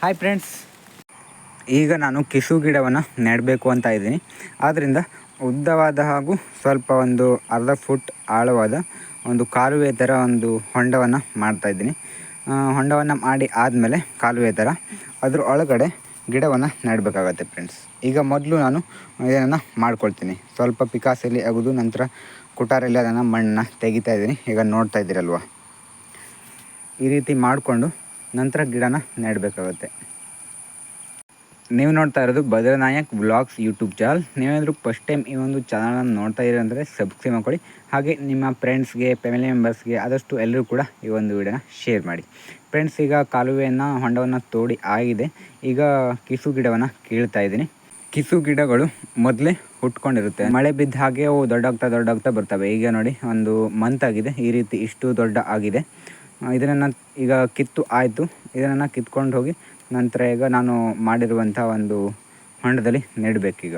Hi friends ಈಗ ನಾನು ಕಿಸು ಗಿಡವನ್ನು ನೆಡಬೇಕು ಅಂತ ಇದ್ದೀನಿ. ಆದ್ದರಿಂದ ಉದ್ದವಾದ ಹಾಗೂ ಸ್ವಲ್ಪ ಒಂದು ಅರ್ಧ ಫುಟ್ ಆಳವಾದ ಒಂದು ಕಾಲುವೆ ಥರ ಒಂದು ಹೊಂಡವನ್ನು ಮಾಡ್ತಾಯಿದ್ದೀನಿ ಹೊಂಡವನ್ನು ಮಾಡಿ ಆದಮೇಲೆ ಕಾಲುವೆ ಥರ ಅದ್ರ ಒಳಗಡೆ ಗಿಡವನ್ನು ನೆಡಬೇಕಾಗತ್ತೆ ಫ್ರೆಂಡ್ಸ್ ಈಗ ಮೊದಲು ನಾನು ಇದನ್ನು ಮಾಡ್ಕೊಳ್ತೀನಿ. ಸ್ವಲ್ಪ ಪಿಕಾಸಲ್ಲಿ ಅಗದು ನಂತರ ಕುಟಾರಲ್ಲಿ ಅದನ್ನು ಮಣ್ಣನ್ನು ತೆಗಿತಾ ಇದ್ದೀನಿ. ಈಗ ನೋಡ್ತಾ ಇದ್ದೀರಲ್ವ? ಈ ರೀತಿ ಮಾಡಿಕೊಂಡು ನಂತರ ಗಿಡನ ನೆಡಬೇಕಾಗುತ್ತೆ. ನೀವು ನೋಡ್ತಾ ಇರೋದು ಭದ್ರನಾಯಕ್ ವ್ಲಾಗ್ಸ್ ಯೂಟ್ಯೂಬ್ ಚಾನಲ್. ನೀವೇನಾದರೂ ಫಸ್ಟ್ ಟೈಮ್ ಈ ಒಂದು ಚಾನಲನ್ನು ನೋಡ್ತಾ ಇದ್ದೀರಿ ಅಂದರೆ ಸಬ್ಸ್ಕ್ರೈಬ್ ಮಾಡ್ಕೊಳ್ಳಿ. ಹಾಗೆ ನಿಮ್ಮ ಫ್ರೆಂಡ್ಸ್ಗೆ ಫ್ಯಾಮಿಲಿ ಮೆಂಬರ್ಸ್ಗೆ ಆದಷ್ಟು ಎಲ್ಲರೂ ಕೂಡ ಈ ಒಂದು ವಿಡಿಯೋನ ಶೇರ್ ಮಾಡಿ. ಫ್ರೆಂಡ್ಸ್ ಈಗ ಕಾಲುವೆಯನ್ನು, ಹೊಂಡವನ್ನು ತೋಡಿ ಆಗಿದೆ. ಈಗ ಕಿಸು ಗಿಡವನ್ನು ಕೀಳ್ತಾ ಇದ್ದೀನಿ. ಕಿಸು ಗಿಡಗಳು ಮೊದಲೇ ಹುಟ್ಕೊಂಡಿರುತ್ತೆ. ಮಳೆ ಬಿದ್ದ ಹಾಗೆ ಅವು ದೊಡ್ಡಾಗ್ತಾ ದೊಡ್ಡಾಗ್ತಾ ಬರ್ತವೆ. ಈಗ ನೋಡಿ ಒಂದು ಮಂತ್ ಆಗಿದೆ. ಈ ರೀತಿ ಇಷ್ಟು ದೊಡ್ಡ ಆಗಿದೆ. ಇದನ್ನು ಈಗ ಕಿತ್ತು ಆಯಿತು. ಇದನ್ನು ಕಿತ್ಕೊಂಡು ಹೋಗಿ ನಂತರ ಈಗ ನಾನು ಮಾಡಿರುವಂಥ ಒಂದು ಹೊಂಡದಲ್ಲಿ ನೆಡಬೇಕೀಗ.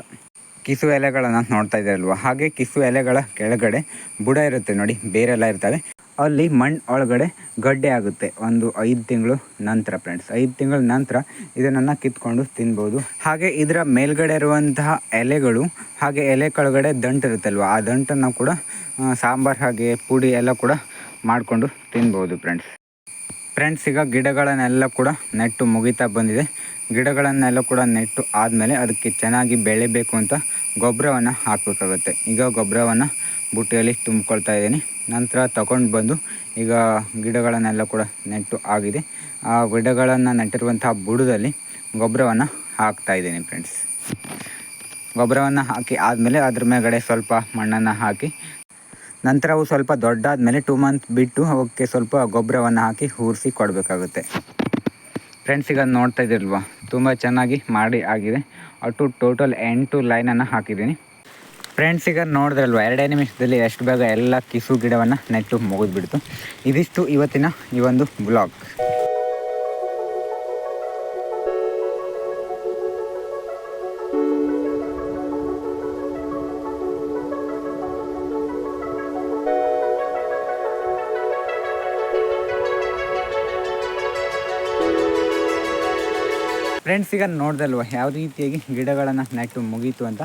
ಕಿಸು ಎಲೆಗಳನ್ನು ನೋಡ್ತಾ ಇದ್ದೀರಲ್ವ? ಹಾಗೆ ಕಿಸು ಎಲೆಗಳ ಕೆಳಗಡೆ ಬುಡ ಇರುತ್ತೆ ನೋಡಿ, ಬೇರೆಲ್ಲ ಇರ್ತವೆ. ಅಲ್ಲಿ ಮಣ್ಣು ಒಳಗಡೆ ಗಡ್ಡೆ ಆಗುತ್ತೆ ಒಂದು ಐದು ತಿಂಗಳು ನಂತರ ಫ್ರೆಂಡ್ಸ್ ಐದು ತಿಂಗಳ ನಂತರ ಇದನ್ನು ಕಿತ್ಕೊಂಡು ತಿನ್ಬೋದು. ಹಾಗೆ ಇದರ ಮೇಲ್ಗಡೆ ಇರುವಂತಹ ಎಲೆಗಳು, ಹಾಗೆ ಎಲೆ ಕೆಳಗಡೆ ದಂಟು ಇರುತ್ತಲ್ವ? ಆ ದಂಟನ್ನು ಕೂಡ ಸಾಂಬಾರು ಹಾಗೆ ಪುಡಿ ಎಲ್ಲ ಕೂಡ ಮಾಡಿಕೊಂಡು ತಿನ್ಬೋದು ಫ್ರೆಂಡ್ಸ್ ಫ್ರೆಂಡ್ಸ್ ಈಗ ಗಿಡಗಳನ್ನೆಲ್ಲ ಕೂಡ ನೆಟ್ಟು ಮುಗಿತಾ ಬಂದಿದೆ. ಗಿಡಗಳನ್ನೆಲ್ಲ ಕೂಡ ನೆಟ್ಟು ಆದಮೇಲೆ ಅದಕ್ಕೆ ಚೆನ್ನಾಗಿ ಬೆಳೆಬೇಕು ಅಂತ ಗೊಬ್ಬರವನ್ನು ಹಾಕಬೇಕಾಗುತ್ತೆ. ಈಗ ಗೊಬ್ಬರವನ್ನು ಬುಟ್ಟಿಯಲ್ಲಿ ತುಂಬಿಕೊಳ್ತಾ ಇದ್ದೀನಿ. ನಂತರ ತಗೊಂಡು ಬಂದು ಈಗ ಗಿಡಗಳನ್ನೆಲ್ಲ ಕೂಡ ನೆಟ್ಟು ಆಗಿದೆ. ಆ ಗಿಡಗಳನ್ನು ನೆಟ್ಟಿರುವಂತಹ ಬುಡದಲ್ಲಿ ಗೊಬ್ಬರವನ್ನು ಹಾಕ್ತಾ ಇದ್ದೀನಿ ಫ್ರೆಂಡ್ಸ್ ಗೊಬ್ಬರವನ್ನು ಹಾಕಿ ಆದಮೇಲೆ ಅದ್ರ ಮೇಲ್ಗಡೆ ಸ್ವಲ್ಪ ಮಣ್ಣನ್ನು ಹಾಕಿ ನಂತರ ಅವು ಸ್ವಲ್ಪ ದೊಡ್ಡಾದ ಮೇಲೆ ಟೂ ಮಂತ್ ಬಿಟ್ಟು ಅವಕ್ಕೆ ಸ್ವಲ್ಪ ಗೊಬ್ಬರವನ್ನು ಹಾಕಿ ಹೂರಿಸಿ ಕೊಡಬೇಕಾಗುತ್ತೆ. ಫ್ರೆಂಡ್ಸ್ ಈಗ ನೋಡ್ತಾ ಇದ್ದಿಲ್ವ ತುಂಬ ಚೆನ್ನಾಗಿ ಮಾಡಿ ಆಗಿದೆ. ಅಟು ಟೋಟಲ್ ಎಂಟು ಲೈನನ್ನು ಹಾಕಿದ್ದೀನಿ. ಫ್ರೆಂಡ್ಸ್ ಈಗ ನೋಡಿದ್ರಲ್ವ, ಎರಡೇ ನಿಮಿಷದಲ್ಲಿ ಎಷ್ಟು ಬೇಗ ಎಲ್ಲ ಕಿಸು ಗಿಡವನ್ನು ನೆಟ್ಟು ಮುಗಿದ್ಬಿಡ್ತು. ಇದಿಷ್ಟು ಇವತ್ತಿನ ಈ ಒಂದು ಬ್ಲಾಗ್ ಫ್ರೆಂಡ್ಸ್ ಈಗ ನೋಡ್ದಲ್ವ, ಯಾವ ರೀತಿಯಾಗಿ ಗಿಡಗಳನ್ನು ನೆಟ್ಟು ಮುಗೀತು ಅಂತ?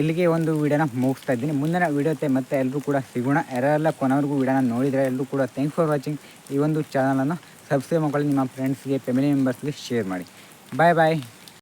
ಇಲ್ಲಿಗೆ ಒಂದು ವಿಡಿಯೋನ ಮುಗಿಸ್ತಾ ಇದ್ದೀನಿ. ಮುಂದಿನ ವಿಡಿಯೋತೆ ಮತ್ತೆ ಎಲ್ಲರೂ ಕೂಡ ಸಿಗೋಣ. ಯಾರೆಲ್ಲ ಕೊನೆವರೆಗೂ ವಿಡಿಯೋನ ನೋಡಿದರೆ ಎಲ್ಲರೂ ಕೂಡ ಥ್ಯಾಂಕ್ಸ್ ಫಾರ್ ವಾಚಿಂಗ್ ಈ ಒಂದು ಚಾನಲನ್ನು ಸಬ್ಸ್ಕ್ರೈಬ್ ಮಾಡ್ಕೊಳ್ಳಿ. ನಿಮ್ಮ ಫ್ರೆಂಡ್ಸ್ಗೆ ಫ್ಯಾಮಿಲಿ ಮೆಂಬರ್ಸ್ಗೆ ಶೇರ್ ಮಾಡಿ. ಬಾಯ್ ಬಾಯ್